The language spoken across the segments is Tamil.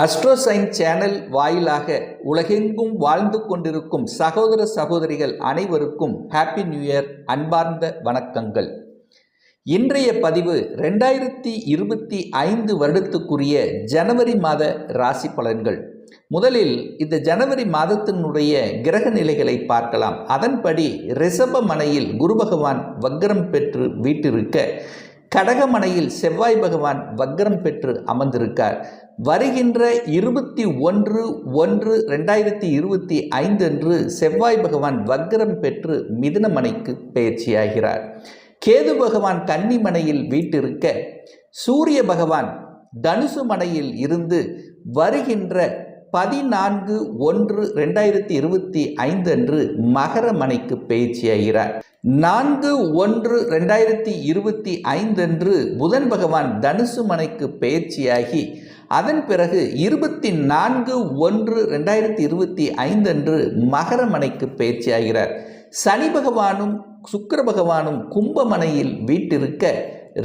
அஸ்ட்ரோசைன் சேனல் வாயிலாக உலகெங்கும் வாழ்ந்து கொண்டிருக்கும் சகோதர சகோதரிகள் அனைவருக்கும் ஹாப்பி நியூ இயர் அன்பார்ந்த வணக்கங்கள். இன்றைய பதிவு ரெண்டாயிரத்தி இருபத்தி ஐந்து வருடத்துக்குரிய ஜனவரி மாத ராசி பலன்கள். முதலில் இந்த ஜனவரி மாதத்தினுடைய கிரக நிலைகளை பார்க்கலாம். அதன்படி ரிஷப மனையில் குரு பகவான் வக்ரம் பெற்று வீட்டிருக்க கடகமனையில் செவ்வாய் பகவான் வக்ரம் பெற்று அமர்ந்திருக்கார். வருகின்ற இருபத்தி ஒன்று ஒன்று ரெண்டாயிரத்தி இருபத்தி ஐந்து அன்று செவ்வாய் பகவான் வக்ரம் பெற்று மிதுனமனைக்கு பயிற்சியாகிறார். கேது பகவான் கன்னிமனையில் வீட்டிருக்க சூரிய பகவான் தனுசு மனையில் இருந்து வருகின்ற பதினான்கு ஒன்று ரெண்டாயிரத்தி இருபத்தி ஐந்து அன்று மகர மனைக்கு பயிற்சியாகிறார். நான்கு ஒன்று ரெண்டாயிரத்தி இருபத்தி ஐந்தன்று புதன் பகவான் தனுசு மனைக்கு பயிற்சியாகி அதன் பிறகு இருபத்தி நான்கு ஒன்று ரெண்டாயிரத்தி இருபத்தி ஐந்தன்று மகரமனைக்கு மகர மனைக்கு பயிற்சியாகிறார். சனி பகவானும் சுக்கர பகவானும் கும்பமனையில் வீட்டிருக்க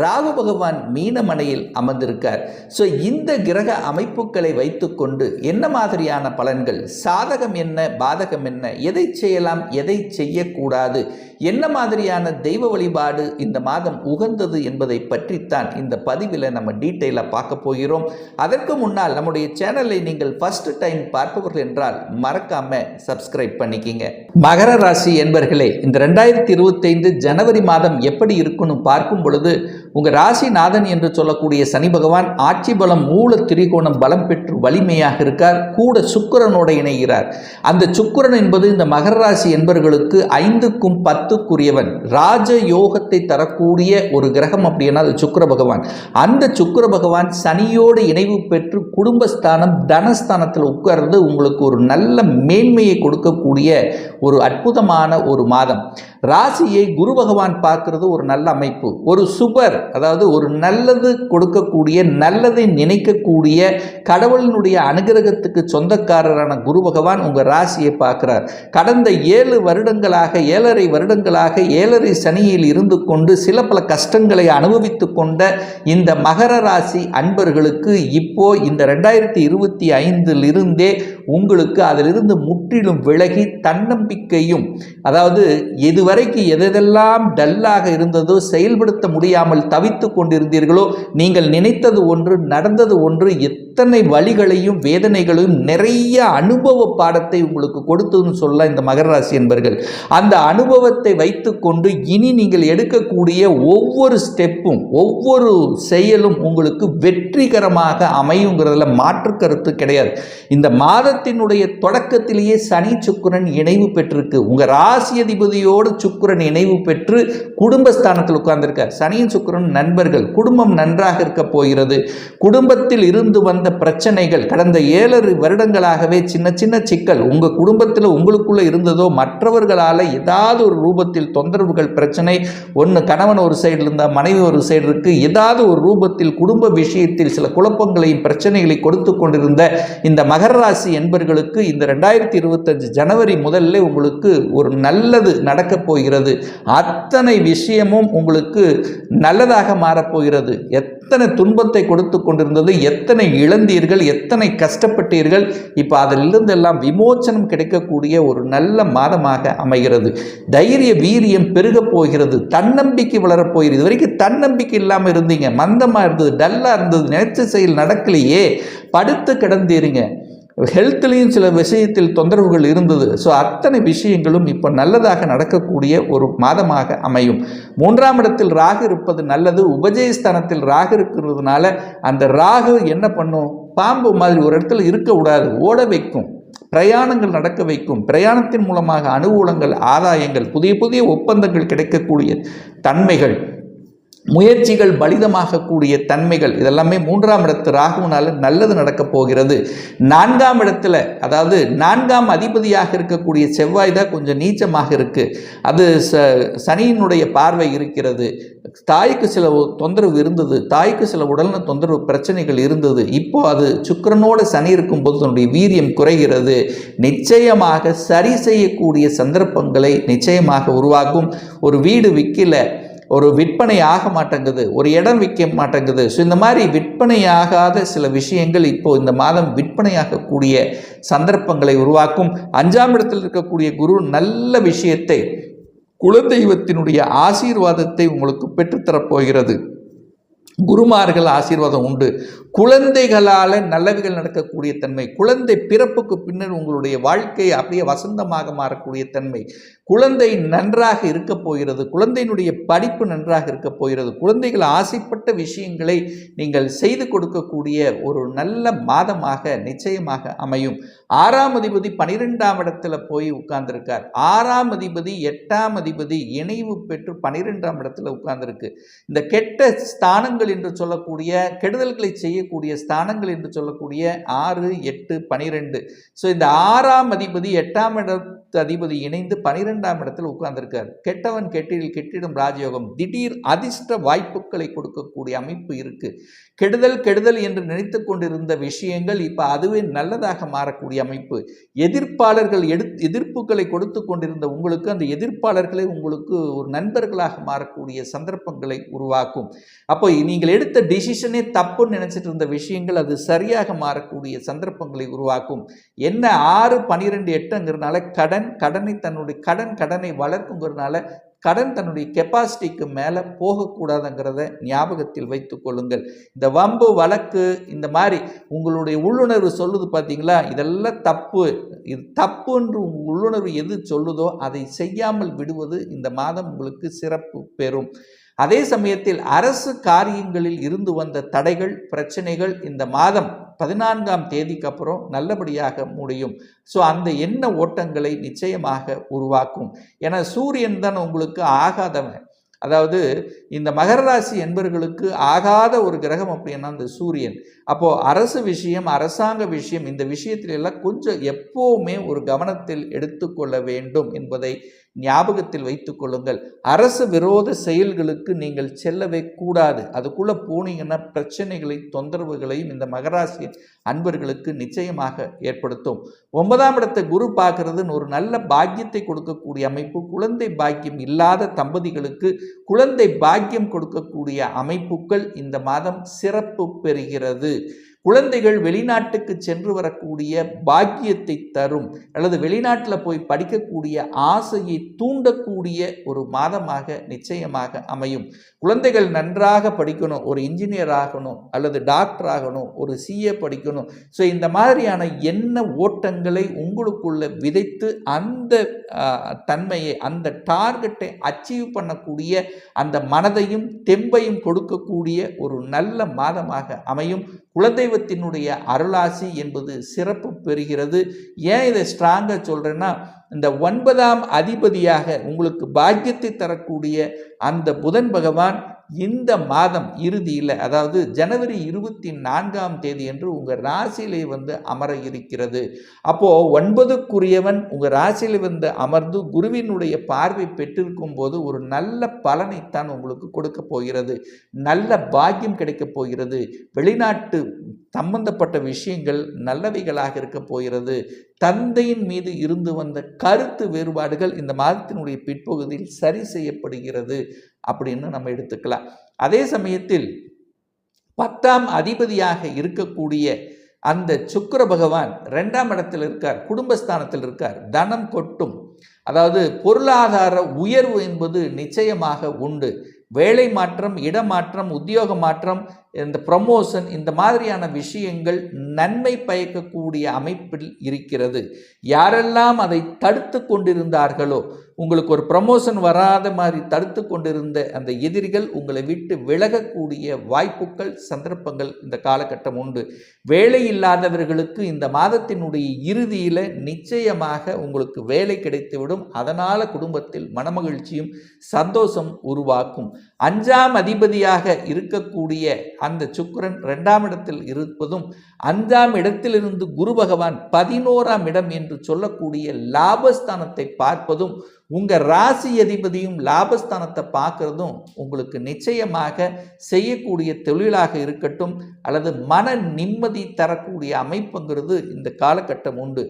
ராகு பகவான் மீனமனையில் அமர்ந்திருக்கார். ஸோ இந்த கிரக அமைப்புகளை வைத்துக்கொண்டு என்ன மாதிரியான பலன்கள்? சாதகம் என்ன? பாதகம் என்ன? எதை செய்யலாம்? எதை செய்யக்கூடாது? என்ன மாதிரியான தெய்வ வழிபாடு இந்த மாதம் உகந்தது என்பதை பற்றித்தான் இந்த பதிவில் நம்ம டீட்டெயிலாக பார்க்க போகிறோம். அதற்கு முன்னால் நம்முடைய சேனலை நீங்கள் ஃபர்ஸ்ட் டைம் பார்ப்பவர்கள் என்றால் மறக்காம சப்ஸ்கிரைப் பண்ணிக்கிங்க. மகர ராசி என்பர்களே இந்த ரெண்டாயிரத்தி இருபத்தைந்து ஜனவரி மாதம் எப்படி இருக்குன்னு பார்க்கும் பொழுது உங்கள் ராசிநாதன் என்று சொல்லக்கூடிய சனி பகவான் ஆட்சி பலம் மூல திரிகோணம் பலம் பெற்று வலிமையாக இருக்கார். கூட சுக்கிரனோட இணைகிறார். அந்த சுக்கரன் என்பது இந்த மகர ராசி என்பவர்களுக்கு ஐந்துக்கும் பத்துக்குரியவன். ராஜ யோகத்தை தரக்கூடிய ஒரு கிரகம் அப்படின்னா அது சுக்கர பகவான். அந்த சுக்கர பகவான் சனியோடு இணைவு பெற்று குடும்பஸ்தானம் தனஸ்தானத்தில் உட்கார்ந்து உங்களுக்கு ஒரு நல்ல மேன்மையை கொடுக்கக்கூடிய ஒரு அற்புதமான ஒரு மாதம். ராசியை குரு பகவான் பார்க்கிறது ஒரு நல்ல அமைப்பு. ஒரு சுப சுபர் அதாவது ஒரு நல்லது கொடுக்கக்கூடிய நல்லதை நினைக்கக்கூடிய கடவுளினுடைய அனுகிரகத்துக்கு சொந்தக்காரரான குரு பகவான் உங்கள் ராசியை பார்க்குறார். கடந்த ஏழு வருடங்களாக ஏழரை வருடங்களாக ஏழரை சனியில் இருந்து கொண்டு சில பல கஷ்டங்களை அனுபவித்து கொண்ட இந்த மகர ராசி அன்பர்களுக்கு இப்போ இந்த ரெண்டாயிரத்தி இருபத்தி ஐந்திலிருந்தே உங்களுக்கு அதிலிருந்து முற்றிலும் விலகி தன்னம்பிக்கையும் அதாவது இதுவரைக்கு எதெல்லாம் டல்லாக இருந்ததோ செயல்படுத்த முடியாமல் தவித்து கொண்டிருந்தீர்களோ? நீங்கள் நினைத்தது ஒன்று நடந்தது ஒன்று எத்தனை வழிகளையும் வேதனைகளையும் நிறைய அனுபவ பாடத்தை உங்களுக்கு கொடுத்ததுன்னு சொல்ல இந்த மகர ராசி என்பர்கள். அந்த அனுபவத்தை வைத்துக்கொண்டு இனி நீங்கள் எடுக்கக்கூடிய ஒவ்வொரு ஸ்டெப்பும் ஒவ்வொரு செயலும் உங்களுக்கு வெற்றிகரமாக அமையுங்கிறதுல மாற்று கருத்து கிடையாது. இந்த மாதத்தினுடைய தொடக்கத்திலேயே சனி சுக்கரன் இணைவு பெற்றிருக்கு. உங்க ராசி அதிபதியோடு சுக்கரன் இணைவு பெற்று குடும்பஸ்தானத்தில் உட்கார்ந்திருக்கார். சனியின் சுக்கரன் நண்பர்கள் குடும்பம் நன்றாக இருக்க போகிறது. குடும்பத்தில் இருந்து வந்த பிரச்சனைகள் கடந்த ஏழரை வருடங்களாகவே சின்ன சின்ன சிக்கல் உங்க குடும்பத்தில் உங்களுக்குள்ள இருந்ததோ மற்றவர்களால் ஏதாவது ஒரு ரூபத்தில் தொந்தரவுகள் பிரச்சனை ஒன்று கணவன் ஒரு சைடு இருந்தால் மனைவி ஒரு சைடு இருக்குது ஏதாவது ஒரு ரூபத்தில் குடும்ப விஷயத்தில் சில குழப்பங்களையும் பிரச்சனைகளை கொடுத்து கொண்டிருந்த இந்த மகர ராசி என்பர்களுக்கு இந்த ரெண்டாயிரத்தி இருபத்தஞ்சு ஜனவரி முதல்ல உங்களுக்கு ஒரு நல்லது நடக்கப் போகிறது. அத்தனை விஷயமும் உங்களுக்கு நல்லதாக மாறப்போகிறது. எத்தனை துன்பத்தை கொடுத்து கொண்டிருந்தது எத்தனை இழந்தீர்கள் எத்தனை கஷ்டப்பட்டீர்கள் இப்போ அதிலிருந்து எல்லாம் விமோச்சனம் கிடைக்கக்கூடிய ஒரு நல்ல மாதமாக அமைகிறது. தைரிய வீரியம் பெருகப் போகிறது தன்னம்பிக்கை வளரப்போகிறது இது வரைக்கும் தன்னம்பிக்கை இல்லாமல் இருந்தீங்க மந்தமாக இருந்தது டல்லாக இருந்தது நினைச்ச செயல் நடக்கலையே படுத்து கிடந்தீருங்க. ஹெல்த்லேயும் சில விஷயத்தில் தொந்தரவுகள் இருந்தது. ஸோ அத்தனை விஷயங்களும் இப்போ நல்லதாக நடக்கக்கூடிய ஒரு மாதமாக அமையும். மூன்றாம் இடத்தில் ராகு இருப்பது நல்லது. உபஜயஸ்தானத்தில் ராகு இருக்கிறதுனால அந்த ராகு என்ன பண்ணும்? பாம்பு மாதிரி ஒரு இடத்துல இருக்கக்கூடாது ஓட வைக்கும். பிரயாணங்கள் நடக்க வைக்கும். பிரயாணத்தின் மூலமாக அனுகூலங்கள் ஆதாயங்கள் புதிய புதிய ஒப்பந்தங்கள் கிடைக்கக்கூடிய தன்மைகள். முயற்சிகள் பலிதமாகக்கூடிய தன்மைகள் இதெல்லாமே மூன்றாம் இடத்து ராகுனால நல்லது நடக்கப் போகிறது. நான்காம் இடத்துல அதாவது நான்காம் அதிபதியாக இருக்கக்கூடிய செவ்வாய் தான் கொஞ்சம் நீச்சமாக இருக்குது அது ச சனியினுடைய பார்வை இருக்கிறது. தாய்க்கு சில தொந்தரவு இருந்தது. தாய்க்கு சில உடல்நல தொந்தரவு பிரச்சனைகள் இருந்தது. இப்போ அது சுக்கிரனோட சனி இருக்கும்போது தன்னுடைய வீரியம் குறைகிறது. நிச்சயமாக சரி செய்யக்கூடிய சந்தர்ப்பங்களை நிச்சயமாக உருவாக்கும். ஒரு வீடு விற்கல ஒரு விற்பனை ஆக மாட்டேங்குது ஒரு இடம் விற்க மாட்டேங்குது. ஸோ இந்த மாதிரி விற்பனையாகாத சில விஷயங்கள் இப்போ இந்த மாதம் விற்பனையாகக்கூடிய சந்தர்ப்பங்களை உருவாக்கும். அஞ்சாம் இடத்தில் இருக்கக்கூடிய குரு நல்ல விஷயத்தை குலதெய்வத்தினுடைய ஆசீர்வாதத்தை உங்களுக்கு பெற்றுத்தரப்போகிறது குருமார்கள் ஆசீர்வாதம் உண்டு. குழந்தைகளால் நல்லவைகள் நடக்கக்கூடிய தன்மை குழந்தை பிறப்புக்கு பின்னர் உங்களுடைய வாழ்க்கை அப்படியே வசந்தமாக மாறக்கூடிய தன்மை குழந்தை நன்றாக இருக்க போகிறது குழந்தையினுடைய படிப்பு நன்றாக இருக்க போகிறது குழந்தைகள் ஆசைப்பட்ட விஷயங்களை நீங்கள் செய்து கொடுக்கக்கூடிய ஒரு நல்ல மாதமாக நிச்சயமாக அமையும். ஆறாம் அதிபதி பனிரெண்டாம் இடத்துல போய் உட்கார்ந்துருக்கார். ஆறாம் அதிபதி எட்டாம் அதிபதி இணைவு பெற்று பனிரெண்டாம் இடத்துல உட்கார்ந்துருக்கு. இந்த கெட்ட ஸ்தானங்கள் என்று சொல்லக்கூடிய கெடுதல்களை செய்யக்கூடிய ஸ்தானங்கள் என்று சொல்லக்கூடிய ஆறு எட்டு பனிரெண்டு. ஸோ இந்த ஆறாம் அதிபதி எட்டாம் இடம் அதிபதி இணைந்து பனிரெண்டாம் இடத்தில் உட்கார்ந்திருக்கார். கெட்டவன் கெட்டில் கெட்டிடும் ராஜயோகம். திடீர் அதிர்ஷ்ட வாய்ப்புகளை கொடுக்கக்கூடிய அமைப்பு இருக்கு. கெடுதல் கெடுதல் என்று நினைத்து கொண்டிருந்த விஷயங்கள் இப்போ அதுவே நல்லதாக மாறக்கூடிய அமைப்பு. எதிர்ப்பாளர்கள் எடு எதிர்ப்புகளை கொடுத்து கொண்டிருந்த உங்களுக்கு அந்த எதிர்ப்பாளர்களை உங்களுக்கு ஒரு நண்பர்களாக மாறக்கூடிய சந்தர்ப்பங்களை உருவாக்கும். அப்போ நீங்கள் எடுத்த டிசிஷனே தப்புன்னு நினைச்சிட்டு இருந்த விஷயங்கள் அது சரியாக மாறக்கூடிய சந்தர்ப்பங்களை உருவாக்கும். என்ன? ஆறு பனிரெண்டு எட்டுங்கிறதுனால கடன் கடனை தன்னுடைய கடன் கடனை வளர்க்குங்கிறதுனால கடன் தன்னுடைய கெப்பாசிட்டிக்கு மேலே போகக்கூடாதுங்கிறத ஞாபகத்தில் வைத்து கொள்ளுங்கள். இந்த வம்பு வழக்கு இந்த மாதிரி உங்களுடைய உள்ளுணர்வு சொல்லுது பார்த்தீங்களா இதெல்லாம் தப்பு. இது தப்புன்று உங்கள் உள்ளுணர்வு எது சொல்லுதோ அதை செய்யாமல் விடுவது இந்த மாதம் உங்களுக்கு சிறப்பு பெறும். அதே சமயத்தில் அரசு காரியங்களில் இருந்து வந்த தடைகள் பிரச்சனைகள் இந்த மாதம் பதினான்காம் தேதிக்கு அப்புறம் நல்லபடியாக முடியும். ஸோ அந்த எண்ண ஓட்டங்களை நிச்சயமாக உருவாக்கும். ஏன்னா சூரியன் தான் உங்களுக்கு ஆகாதவன். அதாவது இந்த மகர ராசி என்பர்களுக்கு ஆகாத ஒரு கிரகம் அப்படின்னா அந்த சூரியன். அப்போது அரசு விஷயம் அரசாங்க விஷயம் இந்த விஷயத்தில எல்லாம் கொஞ்சம் எப்போவுமே ஒரு கவனத்தில் எடுத்துக்கொள்ள வேண்டும் என்பதை ஞாபகத்தில் வைத்து கொள்ளுங்கள். அரசு விரோத செயல்களுக்கு நீங்கள் செல்லவே கூடாது. அதுக்குள்ளே போனீங்கன்னா பிரச்சனைகளை தொந்தரவுகளையும் இந்த மகராசி அன்பர்களுக்கு நிச்சயமாக ஏற்படுத்தும். ஒன்பதாம் இடத்தை குரு பார்க்கறதுன்னு ஒரு நல்ல பாக்கியத்தை கொடுக்கக்கூடிய அமைப்பு குழந்தை பாக்கியம் இல்லாத தம்பதிகளுக்கு குழந்தை பாக்கியம் கொடுக்கக்கூடிய அமைப்புகள் இந்த மாதம் சிறப்பு பெறுகிறது. குழந்தைகள் வெளிநாட்டுக்கு சென்று வரக்கூடிய பாக்கியத்தை தரும் அல்லது வெளிநாட்டில் போய் படிக்கக்கூடிய ஆசையை தூண்டக்கூடிய ஒரு மாதமாக நிச்சயமாக அமையும். குழந்தைகள் நன்றாக படிக்கணும் ஒரு இன்ஜினியர் ஆகணும் அல்லது டாக்டர் ஆகணும் ஒரு சிஏ படிக்கணும். ஸோ இந்த மாதிரியான என்ன ஓட்டங்களை உங்களுக்குள்ள விதைத்து அந்த தன்மையை அந்த டார்கெட்டை அச்சீவ் பண்ணக்கூடிய அந்த மனதையும் தெம்பையும் கொடுக்கக்கூடிய ஒரு நல்ல மாதமாக அமையும். குலதெய்வத்தினுடைய அருளாசி என்பது சிறப்பு பெறுகிறது. ஏன் இதை ஸ்ட்ராங்காக சொல்கிறேன்னா இந்த ஒன்பதாம் அதிபதியாக உங்களுக்கு பாக்கியத்தை தரக்கூடிய அந்த புதன் பகவான் இந்த மாதம் இறுதியில் அதாவது ஜனவரி இருபத்தி நான்காம் தேதி என்று உங்கள் ராசியிலே வந்து அமர இருக்கிறது. அப்போது ஒன்பதுக்குரியவன் உங்கள் ராசியில் வந்து அமர்ந்து குருவினுடைய பார்வை பெற்றிருக்கும் போது ஒரு நல்ல பலனைத்தான் உங்களுக்கு கொடுக்க போகிறது. நல்ல பாக்கியம் கிடைக்கப் போகிறது. வெளிநாட்டு சம்பந்தப்பட்ட விஷயங்கள் நல்லவைகளாக இருக்க போகிறது. தந்தையின் மீது இருந்து வந்த கருத்து வேறுபாடுகள் இந்த மாதத்தினுடைய பிற்பகுதியில் சரி செய்யப்படுகிறது. அப்படின்னு நம்ம எடுத்துக்கலாம். அதே சமயத்தில் பத்தாம் அதிபதியாக இருக்கக்கூடிய அந்த சுக்கர பகவான் ரெண்டாம் இடத்தில் இருக்கார் குடும்பஸ்தானத்தில் இருக்கார். தனம் கொட்டும் அதாவது பொருளாதார உயர்வு என்பது நிச்சயமாக உண்டு. வேலை மாற்றம் இடமாற்றம் உத்தியோக மாற்றம் இந்த ப்ரமோஷன் இந்த மாதிரியான விஷயங்கள் நன்மை பயக்கக்கூடிய அமைப்பில் இருக்கிறது. யாரெல்லாம் அதை தடுத்து கொண்டிருந்தார்களோ உங்களுக்கு ஒரு ப்ரமோஷன் வராத மாதிரி தடுத்து கொண்டிருந்த அந்த எதிரிகள் உங்களை விட்டு விலகக்கூடிய வாய்ப்புகள் சந்தர்ப்பங்கள் இந்த காலகட்டம் உண்டு. வேலை இல்லாதவர்களுக்கு இந்த மாதத்தினுடைய இறுதியில் நிச்சயமாக உங்களுக்கு வேலை கிடைத்துவிடும். அதனால் குடும்பத்தில் மனமகிழ்ச்சியும் சந்தோஷம் உருவாக்கும். அஞ்சாம் அதிபதியாக இருக்கக்கூடிய அந்த சுக்கரன் ரெண்டாம் இடத்தில் இருப்பதும் அஞ்சாம் இடத்திலிருந்து குரு பகவான் பதினோராம் இடம் என்று சொல்லக்கூடிய லாபஸ்தானத்தை பார்ப்பதும் உங்கள் ராசி அதிபதியும் லாபஸ்தானத்தை பார்க்குறதும் உங்களுக்கு நிச்சயமாக செய்யக்கூடிய தொழிலாக இருக்கட்டும் அல்லது மன நிம்மதி தரக்கூடிய அமைப்புங்கிறது இந்த காலகட்டம் உண்டு.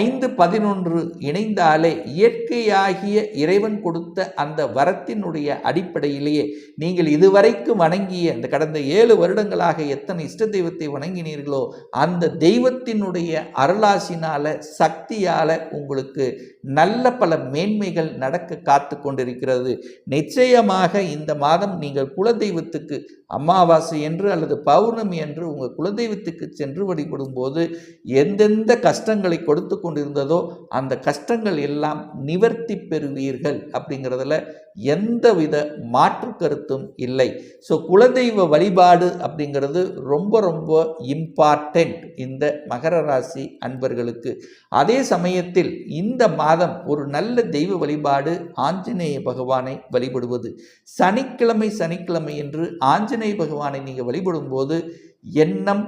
ஐந்து பதினொன்று இணைந்தாலே இயற்கையாகிய இறைவன் கொடுத்த அந்த வரத்தினுடைய அடிப்படையிலேயே நீங்கள் இதுவரைக்கும் வணங்கிய இந்த கடந்த ஏழு வருடங்களாக எத்தனை இஷ்ட தெய்வத்தை வணங்கினீர்களோ அந்த தெய்வத்தினுடைய அருளாசினால் சக்தியால் உங்களுக்கு நல்ல பல மேன்மைகள் நடக்க காத்து கொண்டிருக்கிறது. நிச்சயமாக இந்த மாதம் நீங்கள் குலதெய்வத்துக்கு அமாவாசை என்று அல்லது பௌர்ணமி என்று உங்கள் குலதெய்வத்துக்கு சென்று வழிபடும் போது எந்தெந்த கஷ்டங்களை கொடுத்து கொண்டிருந்ததோ அந்த கஷ்டங்கள் எல்லாம் நிவர்த்தி பெறுவீர்கள் அப்படிங்கிறதுல எந்தவித மாற்று கருத்தும் இல்லை. ஸோ குலதெய்வ வழிபாடு அப்படிங்கிறது ரொம்ப ரொம்ப இம்பார்ட்டண்ட் இந்த மகர ராசி அன்பர்களுக்கு. அதே சமயத்தில் இந்த மாதம் ஒரு நல்ல தெய்வ வழிபாடு ஆஞ்சநேய பகவானை வழிபடுவது. சனிக்கிழமை சனிக்கிழமை என்று ஆஞ்சநேய பகவானை நீங்கள் வழிபடும் போது எண்ணம்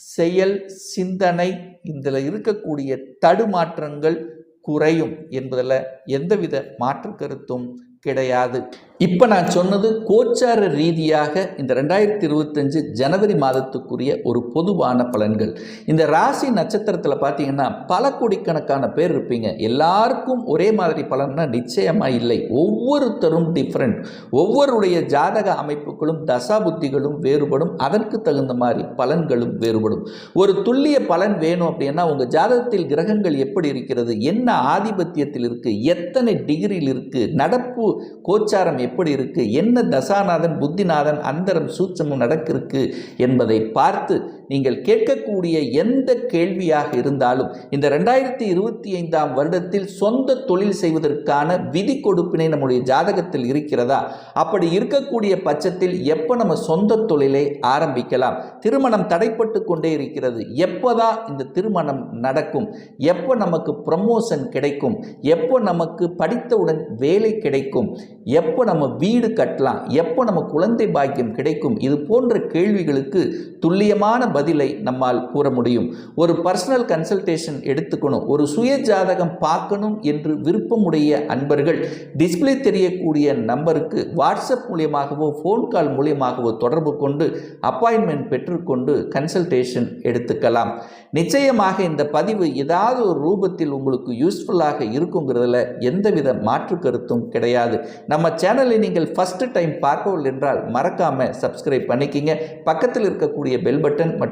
செயல் சிந்தனை இதில் இருக்கக்கூடிய தடுமாற்றங்கள் குறையும் என்பதில் எந்தவித மாற்று கருத்தும் கிடையாது. இப்போ நான் சொன்னது கோச்சார ரீதியாக இந்த ரெண்டாயிரத்தி இருபத்தஞ்சு ஜனவரி மாதத்துக்குரிய ஒரு பொதுவான பலன்கள். இந்த ராசி நட்சத்திரத்தில் பார்த்தீங்கன்னா பல கோடிக்கணக்கான பேர் இருப்பீங்க. எல்லாருக்கும் ஒரே மாதிரி பலன்னா நிச்சயமாக இல்லை. ஒவ்வொருத்தரும் டிஃப்ரெண்ட் ஒவ்வொருடைய ஜாதக அமைப்புகளும் தசாபுத்திகளும் வேறுபடும். அதற்கு தகுந்த மாதிரி பலன்களும் வேறுபடும். ஒரு துல்லிய பலன் வேணும் அப்படின்னா உங்கள் ஜாதகத்தில் கிரகங்கள் எப்படி இருக்கிறது? என்ன ஆதிபத்தியத்தில் இருக்குது எத்தனை டிகிரியில் இருக்குது நடப்பு கோச்சாரம் எப்படி இருக்கு? என்ன தசாநாதன் புத்திநாதன் அந்தரம் சூட்சமும் நடக்கிருக்கு என்பதை பார்த்து நீங்கள் கேட்கக்கூடிய எந்த கேள்வியாக இருந்தாலும் இந்த ரெண்டாயிரத்தி இருபத்தி ஐந்தாம் வருடத்தில் சொந்த தொழில் செய்வதற்கான விதி கொடுப்பினை நம்முடைய ஜாதகத்தில் இருக்கிறதா? அப்படி இருக்கக்கூடிய பட்சத்தில் எப்போ நம்ம சொந்த தொழிலை ஆரம்பிக்கலாம்? திருமணம் தடைப்பட்டு கொண்டே இருக்கிறது. எப்போதான் இந்த திருமணம் நடக்கும்? எப்போ நமக்கு ப்ரமோஷன் கிடைக்கும்? எப்போ நமக்கு படித்தவுடன் வேலை கிடைக்கும்? எப்போ நம்ம வீடு கட்டலாம்? எப்போ நம்ம குழந்தை பாக்கியம் கிடைக்கும்? இது போன்ற கேள்விகளுக்கு துல்லியமான பதிலை நம்மால் கூற முடியும். ஒரு பர்சனல் கன்சல்டேஷன் எடுத்துக்கணும். ஒரு சுய ஜாதகம் பார்க்கணும் என்று விருப்பமுடைய அன்பர்கள் டிஸ்பிளே தெரியக்கூடிய நம்பருக்கு வாட்ஸ்அப் மூலியமாகவோ ஃபோன் கால் மூலியமாகவோ தொடர்பு கொண்டு அப்பாயின்மெண்ட் பெற்றுக்கொண்டு கன்சல்டேஷன் எடுத்துக்கலாம். நிச்சயமாக இந்த பதிவு ஏதாவது ஒரு ரூபத்தில் உங்களுக்கு யூஸ்ஃபுல்லாக இருக்குங்கிறதுல எந்தவித மாற்று கருத்தும் கிடையாது. நம்ம சேனலை நீங்கள் ஃபஸ்ட்டு டைம் பார்க்கவில்லை என்றால் மறக்காமல் சப்ஸ்கிரைப் பண்ணிக்கிங்க. பக்கத்தில் இருக்கக்கூடிய பெல் பட்டன் மற்றும்